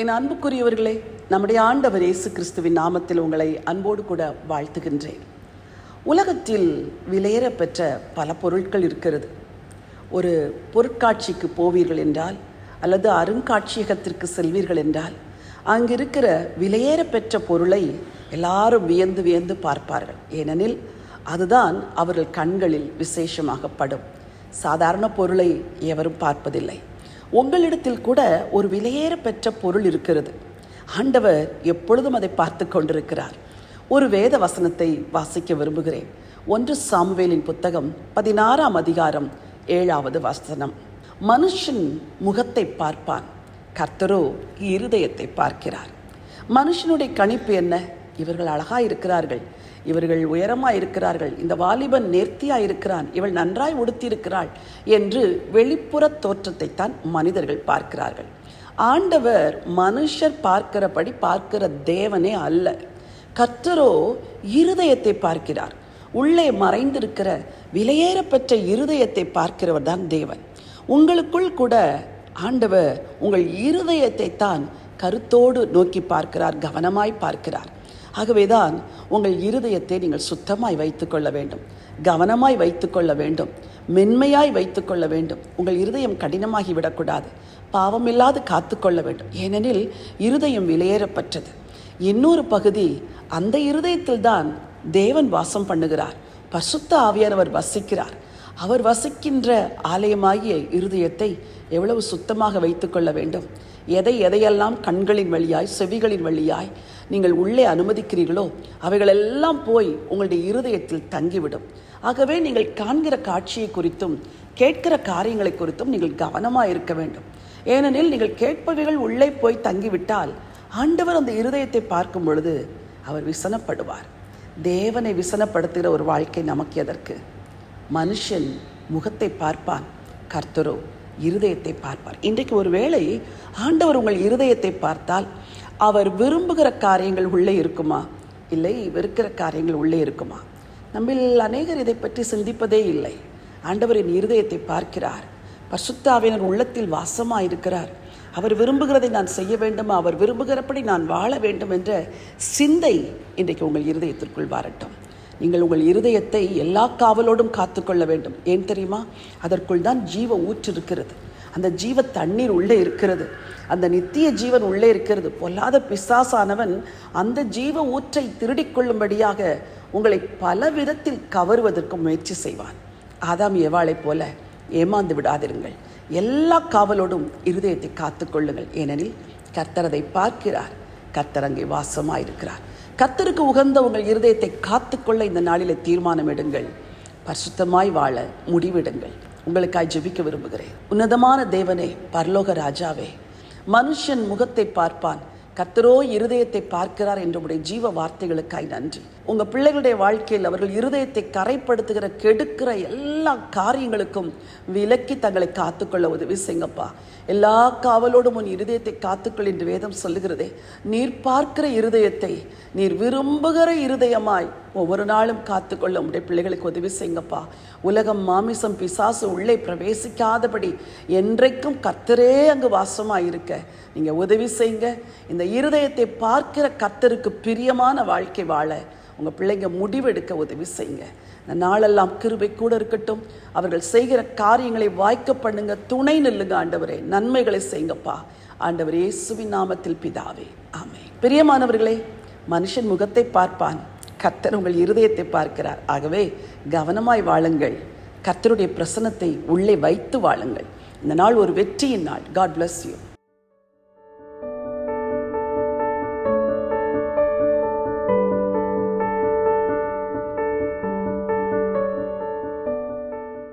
என் அன்புக்குரியவர்களே நம்முடைய ஆண்டவர் இயேசு கிறிஸ்துவின் நாமத்தில் உங்களை அன்போடு கூட வாழ்த்துகின்றேன். உலகத்தில் விலையேற பெற்ற பல பொருட்கள் இருக்கிறது. ஒரு பொருட்காட்சிக்கு போவீர்கள் என்றால் அல்லது அருங்காட்சியகத்திற்கு செல்வீர்கள் என்றால் அங்கிருக்கிற விலையேற பெற்ற பொருளை எல்லாரும் வியந்து வியந்து பார்ப்பார்கள். ஏனெனில் அதுதான் அவர்கள் கண்களில் விசேஷமாகப்படும். சாதாரண பொருளை எவரும் பார்ப்பதில்லை. உங்களிடத்தில் கூட ஒரு விலையேற பெற்ற பொருள் இருக்கிறது. ஆண்டவர் எப்பொழுதும் அதை பார்த்து கொண்டிருக்கிறார். ஒரு வேத வசனத்தை வாசிக்க விரும்புகிறேன். ஒன்று சாமுவேலின் புத்தகம் பதினாறாம் அதிகாரம் ஏழாவது வசனம். மனுஷன் முகத்தை பார்ப்பான். கர்த்தரோ இருதயத்தை பார்க்கிறார். மனுஷனுடைய கணிப்பு என்ன? இவர்கள் அழகா இருக்கிறார்கள் இவர்கள் உயரமாக இருக்கிறார்கள். இந்த வாலிபன் நேர்த்தியா இருக்கிறான். இவள் நன்றாய் உடுத்தியிருக்கிறாள் என்று வெளிப்புற தோற்றத்தை தான் மனிதர்கள் பார்க்கிறார்கள். ஆண்டவர் மனுஷர் பார்க்கிறபடி பார்க்கிற தேவனே அல்ல. கர்த்தரோ இருதயத்தை பார்க்கிறார். உள்ளே மறைந்திருக்கிற விலையேறப்பெற்ற இருதயத்தை பார்க்கிறவர் தான் தேவன். உங்களுக்குள் கூட ஆண்டவர் உங்கள் இருதயத்தை தான் கருத்தோடு நோக்கி பார்க்கிறார் கவனமாய் பார்க்கிறார். ஆகவேதான் உங்கள் இருதயத்தை நீங்கள் சுத்தமாய் வைத்துக்கொள்ள வேண்டும். கவனமாய் வைத்துக்கொள்ள வேண்டும். மென்மையாய் வைத்துக்கொள்ள வேண்டும். உங்கள் இருதயம் கடினமாகி விடக்கூடாது. பாவமில்லாது காத்துக்கொள்ள வேண்டும். ஏனெனில் இருதயம் விலையேறப்பட்டது. இன்னொரு பகுதி அந்த இருதயத்தில் தான் தேவன் வாசம் பண்ணுகிறார். பசுத்த ஆவியானவர் வசிக்கிறார். அவர் வசிக்கின்ற ஆலயமாகிய இருதயத்தை எவ்வளவு சுத்தமாக வைத்துக்கொள்ள வேண்டும். எதை எதையெல்லாம் கண்களின் வழியாய் செவிகளின் வழியாய் நீங்கள் உள்ளே அனுமதிக்கிறீர்களோ அவைகளெல்லாம் போய் உங்களுடைய இருதயத்தில் தங்கிவிடும். ஆகவே நீங்கள் காண்கிற காட்சியை குறித்தும் கேட்கிற காரியங்களை குறித்தும் நீங்கள் கவனமாக இருக்க வேண்டும். ஏனெனில் நீங்கள் கேட்பவைகள் உள்ளே போய் தங்கிவிட்டால் ஆண்டவர் அந்த இருதயத்தை பார்க்கும் பொழுது அவர் விசனப்படுவார். தேவனை விசனப்படுத்துகிற ஒரு வாழ்க்கை நமக்கு எதற்கு? மனுஷன் முகத்தை பார்ப்பான் கர்த்தரோ இருதயத்தை பார்ப்பார். இன்றைக்கு ஒரு வேளை ஆண்டவர் உங்கள் இருதயத்தை பார்த்தால் அவர் விரும்புகிற காரியங்கள் உள்ளே இருக்குமா? இல்லை வெறுக்கிற காரியங்கள் உள்ளே இருக்குமா? நம்மில் அநேகர் இதை பற்றி சிந்திப்பதே இல்லை. ஆண்டவரின் இருதயத்தை பார்க்கிறார். பசுத்தாவினர் உள்ளத்தில் வாசமாக இருக்கிறார் அவர் விரும்புகிறதை நான் செய்ய வேண்டும்? அவர் விரும்புகிறபடி நான் வாழ வேண்டும் என்ற சிந்தை இன்றைக்கு உங்கள் இருதயத்திற்குள் வரட்டும். நீங்கள் உங்கள் இருதயத்தை எல்லா காவலோடும் காத்துக்கொள்ள வேண்டும். ஏன் தெரியுமா? அதற்குள் தான் ஜீவ ஊற்று இருக்கிறது அந்த ஜீவ தண்ணீர் உள்ளே இருக்கிறது. அந்த நித்திய ஜீவன் உள்ளே இருக்கிறது. பொல்லாத பிசாசானவன் அந்த ஜீவ ஊற்றை திருடிக்கொள்ளும்படியாக உங்களை பல விதத்தில் கவருவதற்கு முயற்சி செய்வான். ஆதாம் எவாளை போல ஏமாந்து விடாதிருங்கள். எல்லா காவலோடும் இருதயத்தை காத்துக்கொள்ளுங்கள் ஏனெனில் கர்த்தர் அதை பார்க்கிறார். கர்த்தர் அங்கே வாசமாயிருக்கிறார். கர்த்தருக்கு உகந்த உங்கள் இருதயத்தை காத்துக்கொள்ள இந்த நாளில் தீர்மானம் எடுங்கள் பரிசுத்தமாய் வாழ முடிவிடுங்கள். உங்களுக்காய் ஜெபிக்க விரும்புகிறேன். உன்னதமான தேவனே பரலோக ராஜாவே மனுஷன் முகத்தை பார்ப்பான். கத்தரோ இருதயத்தை பார்க்கிறார் என்ற உடைய ஜீவ வார்த்தைகளுக்காய் நன்றி. உங்க பிள்ளைகளுடைய வாழ்க்கையில் அவர்கள் இருதயத்தை கரைப்படுத்துகிற கெடுக்கிற எல்லா காரியங்களுக்கும் விலக்கி தங்களை காத்துக்கொள்ள உதவி செய்யுங்கப்பா. எல்லா காவலோடும் உன் இருதயத்தை காத்துக்கொள் என்று வேதம் சொல்லுகிறதே. நீர் பார்க்கிற இருதயத்தை நீர் விரும்புகிற இருதயமாய் ஒவ்வொரு நாளும் காத்துக்கொள்ள உடைய பிள்ளைகளுக்கு உதவி செய்யுங்கப்பா. உலகம் மாமிசம் பிசாசு உள்ளே பிரவேசிக்காதபடி என்றைக்கும் கத்தரே அங்கு வாசமாக இருக்க நீங்கள் உதவி செய்யுங்க. இந்த இருதயத்தை பார்க்கிற கத்தருக்கு பிரியமான வாழ்க்கை வாழ. உங்கள் பிள்ளைங்க முடிவெடுக்க உதவி செய்யுங்க. இந்த நாளெல்லாம் கிருபை கூட இருக்கட்டும். அவர்கள் செய்கிற காரியங்களை வாய்க்க பண்ணுங்க. துணை நில்லுங்க ஆண்டவரே. நன்மைகளை செய்யுங்கப்பா. ஆண்டவர் இயேசுவின் நாமத்தில் பிதாவே. ஆமே பிரியமானவர்களே மனுஷன் முகத்தை பார்ப்பான். கர்த்தர் உங்கள் இருதயத்தை பார்க்கிறார். ஆகவே கவனமாய் வாழுங்கள். கர்த்தருடைய பிரசனத்தை உள்ளே வைத்து வாழுங்கள். இந்த நாள் ஒரு வெற்றியின் நாள். God bless you